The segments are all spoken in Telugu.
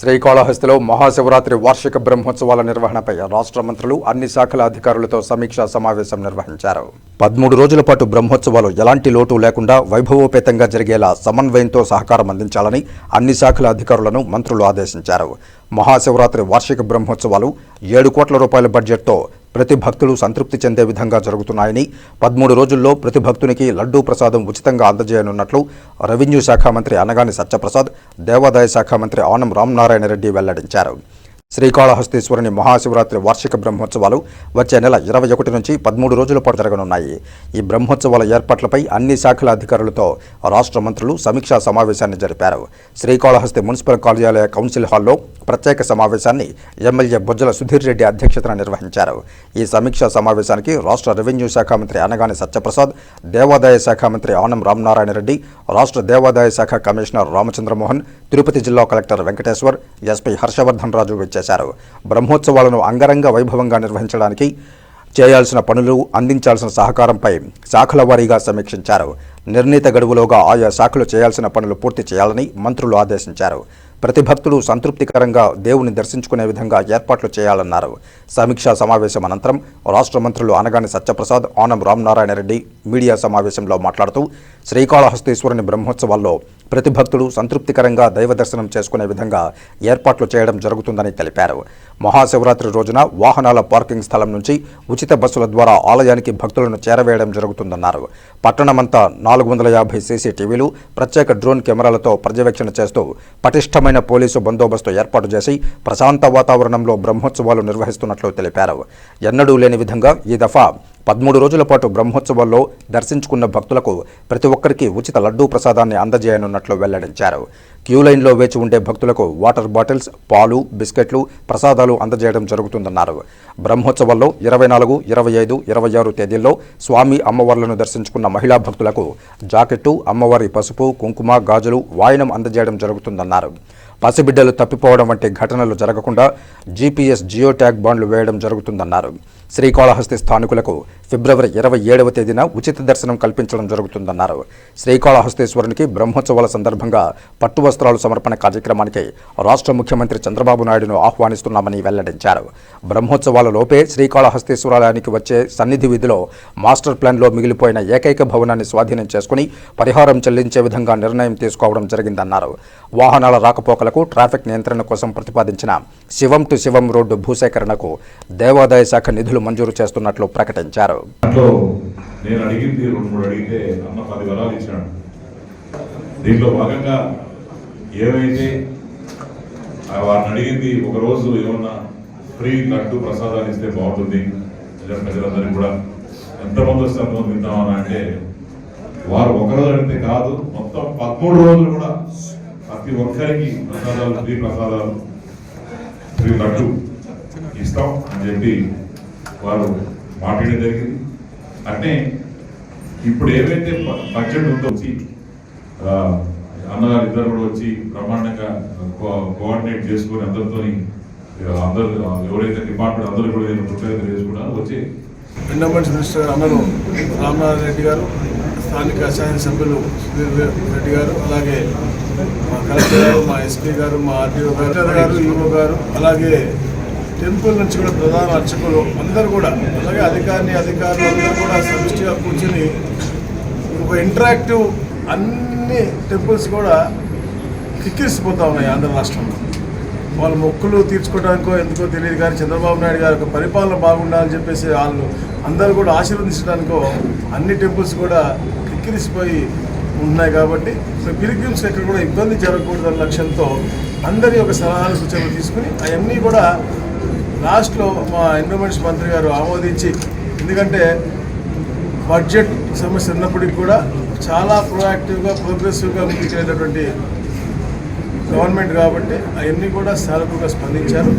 శ్రీకాళహస్తిలో మహాశివరాత్రి వార్షిక బ్రహ్మోత్సవాల నిర్వహణపై రాష్ట్ర మంత్రులు అన్ని శాఖల అధికారులతో సమీక్షా సమావేశం నిర్వహించారు. పదమూడు రోజుల పాటు బ్రహ్మోత్సవాలు ఎలాంటి లోటు లేకుండా వైభవోపేతంగా జరిగేలా సమన్వయంతో సహకారం అందించాలని అన్ని శాఖల అధికారులను మంత్రులు ఆదేశించారు. మహాశివరాత్రి వార్షిక బ్రహ్మోత్సవాలు ఏడు కోట్ల రూపాయల బడ్జెట్తో ప్రతి భక్తులు సంతృప్తి చెందే విధంగా జరుగుతున్నాయని పదమూడు రోజుల్లో ప్రతి భక్తునికి లడ్డూ ప్రసాదం ఉచితంగా అందజేయనున్నట్లు రెవెన్యూ శాఖ మంత్రి అనగాని సత్యప్రసాద్ దేవాదాయ శాఖ మంత్రి ఆనం రామనారాయణ రెడ్డి వెల్లడించారు. శ్రీకాళహస్తీశ్వరుని మహాశివరాత్రి వార్షిక బ్రహ్మోత్సవాలు వచ్చే నెల ఇరవై ఒకటి నుంచి పదమూడు రోజుల పాటు జరగనున్నాయి. ఈ బ్రహ్మోత్సవాల ఏర్పాట్లపై అన్ని శాఖల అధికారులతో రాష్ట్ర మంత్రులు సమీక్షా సమావేశాన్ని జరిపారు. శ్రీకాళహస్తి మున్సిపల్ కార్యాలయ కౌన్సిల్ హాల్లో ప్రత్యేక సమావేశాన్ని ఎమ్మెల్యే బొజ్జల సుధీర్ రెడ్డి అధ్యక్షతన నిర్వహించారు. ఈ సమీక్షా సమావేశానికి రాష్ట్ర రెవెన్యూ శాఖ మంత్రి అనగాని సత్యప్రసాద్ దేవాదాయ శాఖ మంత్రి ఆనం రామనారాయణ రెడ్డి రాష్ట్ర దేవాదాయ శాఖ కమిషనర్ రామచంద్రమోహన్ తిరుపతి జిల్లా కలెక్టర్ వెంకటేశ్వర్ ఎస్పీ హర్షవర్ధన్ రాజు విచ్చేశారు. బ్రహ్మోత్సవాలను అంగరంగ వైభవంగా నిర్వహించడానికి చేయాల్సిన పనులు అందించాల్సిన సహకారంపై శాఖల వారీగా సమీక్షించారు. నిర్ణీత గడువులోగా ఆయా శాఖలు చేయాల్సిన పనులు పూర్తి చేయాలని మంత్రులు ఆదేశించారు. ప్రతి భక్తులు సంతృప్తికరంగా దేవుని దర్శించుకునే విధంగా ఏర్పాట్లు చేయాలన్నారు. సమీక్షా సమావేశం అనంతరం రాష్ట్ర మంత్రులు అనగాని సత్యప్రసాద్ ఆనం రామనారాయణ రెడ్డి మీడియా సమావేశంలో మాట్లాడుతూ శ్రీకాళహస్తీశ్వరుని బ్రహ్మోత్సవాల్లో ప్రతి భక్తుడు సంతృప్తికరంగా దైవ దర్శనం చేసుకునే విధంగా ఏర్పాట్లు చేయడం జరుగుతుందని తెలిపారు. మహాశివరాత్రి రోజున వాహనాల పార్కింగ్ స్థలం నుంచి ఉచిత బస్సుల ద్వారా ఆలయానికి భక్తులను చేరవేయడం జరుగుతుందన్నారు. పట్టణమంతా నాలుగు వందల యాభై సీసీ టీవీలు ప్రత్యేక డ్రోన్ కెమెరాలతో పర్యవేక్షణ చేస్తూ పటిష్టమైన పోలీసు బందోబస్తు ఏర్పాటు చేసి ప్రశాంత వాతావరణంలో బ్రహ్మోత్సవాలు నిర్వహిస్తున్నట్లు తెలిపారు. ఎన్నడూ లేని విధంగా ఈ దఫా పదమూడు రోజుల పాటు బ్రహ్మోత్సవాల్లో దర్శించుకున్న భక్తులకు ప్రతి ఒక్కరికి ఉచిత లడ్డూ ప్రసాదాన్ని అందజేయనున్నట్లు వెల్లడించారు. క్యూ లైన్లో వేచి ఉండే భక్తులకు వాటర్ బాటిల్స్ పాలు బిస్కెట్లు ప్రసాదాలు అందజేయడం జరుగుతుందన్నారు. బ్రహ్మోత్సవాల్లో ఇరవై నాలుగు ఇరవై ఐదు ఇరవై ఆరు తేదీల్లో స్వామి అమ్మవార్లను దర్శించుకున్న మహిళా భక్తులకు జాకెట్టు అమ్మవారి పసుపు కుంకుమ గాజులు వాయనం అందజేయడం జరుగుతుందన్నారు. పసిబిడ్డలు తప్పిపోవడం వంటి ఘటనలు జరగకుండా జీపీఎస్ జియో ట్యాగ్ బాండ్లు వేయడం జరుగుతుందన్నారు. శ్రీకాళహస్తి స్థానికులకు ఫిబ్రవరి ఇరవై ఏడవ తేదీన ఉచిత దర్శనం కల్పించడం జరుగుతుందన్నారు. శ్రీకాళహస్తీశ్వరునికి బ్రహ్మోత్సవాల సందర్భంగా పట్టు వస్త్రాలు సమర్పణ కార్యక్రమానికి రాష్ట్ర ముఖ్యమంత్రి చంద్రబాబు నాయుడును ఆహ్వానిస్తున్నామని వెల్లడించారు. బ్రహ్మోత్సవాల లోపే శ్రీకాళహస్తీశ్వరాలయానికి వచ్చే సన్నిధి విధిలో మాస్టర్ ప్లాన్లో మిగిలిపోయిన ఏకైక భవనాన్ని స్వాధీనం చేసుకుని పరిహారం చెల్లించే విధంగా నిర్ణయం తీసుకోవడం జరిగిందన్నారు. వాహనాల రాకపోకలకు ట్రాఫిక్ నియంత్రణ కోసం ప్రతిపాదించిన శివం టు శివం రోడ్డు భూసేకరణకు దేవాదాయ శాఖ నిధులు మంజూరు చేస్తున్నట్లు ప్రకటించారు. నేను అడిగింది రెండు మూడు అడిగితే అన్న పది వరాలు ఇచ్చాడు. దీంట్లో భాగంగా ఏవైతే వారిని అడిగింది ఒకరోజు ఏమన్నా ఫ్రీ లడ్డు ప్రసాదాలు ఇస్తే బాగుంటుంది ప్రజలందరికీ కూడా ఎంతమంది వస్తే అంతమంది తింటామని అంటే వారు ఒకరోజు అడిగితే కాదు మొత్తం పదమూడు రోజులు కూడా ప్రతి ఒక్కరికి ప్రసాదాలు ఫ్రీ ప్రసాదాలు ఫ్రీ లడ్డు ఇస్తాం అని చెప్పి వారు మాట్లాడే జరిగింది. అంటే ఇప్పుడు ఏవైతే బడ్జెట్ ఉందో వచ్చి అన్నగారు ఇద్దరు కూడా వచ్చి బ్రహ్మాండంగా కో- కోఆర్డినేట్ చేసుకొని అందరితో అందరు ఎవరైతే డిపార్ట్మెంట్ అందరూ కూడా నేను కృతజ్ఞత చేసుకున్నారో వచ్చి ఎండోమెంట్స్ మినిస్టర్ అన్నలు రామ్నాథ్ రెడ్డి గారు స్థానిక శాసనసభ్యులు సభ్యులు రెడ్డి గారు అలాగే మా కలెక్టర్ గారు మా ఎస్పీ గారు మా ఆర్టీఓ గారు కలెక్టర్ గారు ఈఓ గారు అలాగే టెంపుల్ నుంచి కూడా ప్రధాన అర్చకులు అందరూ కూడా అలాగే అధికారిని అధికారులు అందరూ కూడా సమిష్టిగా కూర్చొని ఒక ఇంటరాక్టివ్ అన్ని టెంపుల్స్ కూడా కిక్కిరిసిపోతా ఉన్నాయి ఆంధ్ర రాష్ట్రంలో. వాళ్ళ మొక్కులు తీర్చుకోవడానికో ఎందుకో తెలియదు కానీ చంద్రబాబు నాయుడు గారి పరిపాలన బాగుండాలని చెప్పేసి వాళ్ళు అందరూ కూడా ఆశీర్వదించడానికో అన్ని టెంపుల్స్ కూడా కిక్కిరిసిపోయి ఉన్నాయి కాబట్టి సో పిలిగ్రిమ్స్కి ఎక్కడ కూడా ఇబ్బంది జరగకూడదన్న లక్ష్యంతో అందరి యొక్క సలహాలు సూచనలు తీసుకుని అవన్నీ కూడా లాస్ట్లో మా ఎండోమెంట్స్ మంత్రి గారు ఆమోదించి ఎందుకంటే బడ్జెట్ సమస్య ఉన్నప్పటికీ కూడా చాలా ప్రొయాక్టివ్గా ప్రోగ్రెసివ్గా ముందుకెళ్ళేటటువంటి గవర్నమెంట్ కాబట్టి అవన్నీ కూడా సానుకూలంగా స్పందించారు.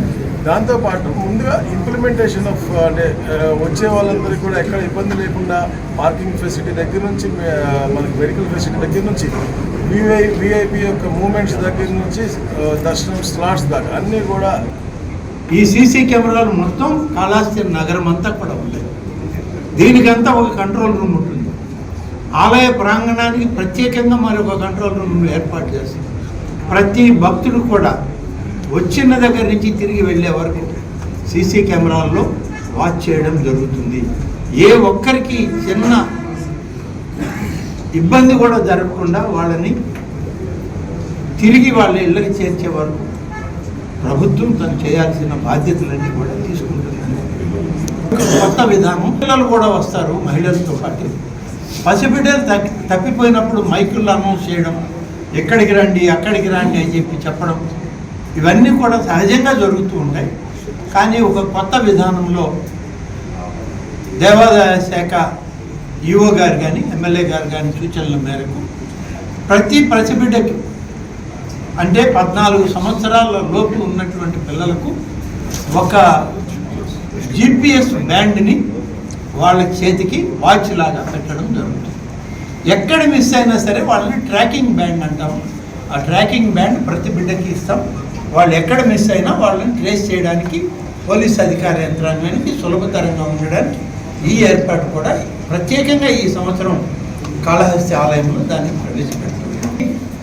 దాంతోపాటు ముందుగా ఇంప్లిమెంటేషన్ ఆఫ్ uh, అంటే uh, వచ్చే వాళ్ళందరికీ కూడా ఎక్కడ ఇబ్బంది లేకుండా పార్కింగ్ ఫెసిలిటీ దగ్గర నుంచి uh, మనకి మెడికల్ ఫెసిలిటీ దగ్గర నుంచి విఐ విఐపి యొక్క మూమెంట్స్ దగ్గర నుంచి దర్శనం స్లాట్స్ దాకా అన్నీ కూడా ఈ సీసీ కెమెరాలు మొత్తం కాళహస్తి నగరం అంతా కూడా ఉంటాయి దీనికంతా ఒక కంట్రోల్ రూమ్ ఉంటుంది. ఆలయ ప్రాంగణానికి ప్రత్యేకంగా మరి ఒక కంట్రోల్ రూమ్ ఏర్పాటు చేస్తుంది ప్రతి భక్తుడు కూడా వచ్చిన దగ్గర నుంచి తిరిగి వెళ్ళే వరకు సీసీ కెమెరాల్లో వాచ్ చేయడం జరుగుతుంది. ఏ ఒక్కరికి చిన్న ఇబ్బంది కూడా జరగకుండా వాళ్ళని తిరిగి వాళ్ళ ఇళ్ళకి చేర్చే వరకు ప్రభుత్వం తను చేయాల్సిన బాధ్యతలన్నీ కూడా తీసుకుంటుంది కొత్త విధానం. పిల్లలు కూడా వస్తారు మహిళలతో పాటు. పసిబిడ్డలు తప్పిపోయినప్పుడు మైకుల్లో అనౌన్స్ చేయడం. ఎక్కడికి రండి అక్కడికి రండి అని చెప్పి చెప్పడం ఇవన్నీ కూడా సహజంగా జరుగుతూ ఉంటాయి. కానీ ఒక కొత్త విధానంలో దేవాదాయ శాఖ ఈఓ గారు కానీ ఎమ్మెల్యే గారు కానీ సూచనల మేరకు ప్రతి పసిబిడ్డకి అంటే పద్నాలుగు సంవత్సరాల లోపు ఉన్నటువంటి పిల్లలకు ఒక జిపిఎస్ బ్యాండ్ని వాళ్ళ చేతికి వాచ్ లాగా పెట్టడం జరుగుతుంది. ఎక్కడ మిస్ అయినా సరే వాళ్ళని ట్రాకింగ్ బ్యాండ్ అంటాం. ఆ ట్రాకింగ్ బ్యాండ్ ప్రతి బిడ్డకి ఇస్తాం. వాళ్ళు ఎక్కడ మిస్ అయినా వాళ్ళని ట్రేస్ చేయడానికి పోలీస్ అధికార యంత్రాంగానికి సులభతరంగా ఉండడానికి ఈ ఏర్పాటు కూడా ప్రత్యేకంగా ఈ సంవత్సరం కాళహస్తి ఆలయంలో దాన్ని ప్రవేశపెట్టారు.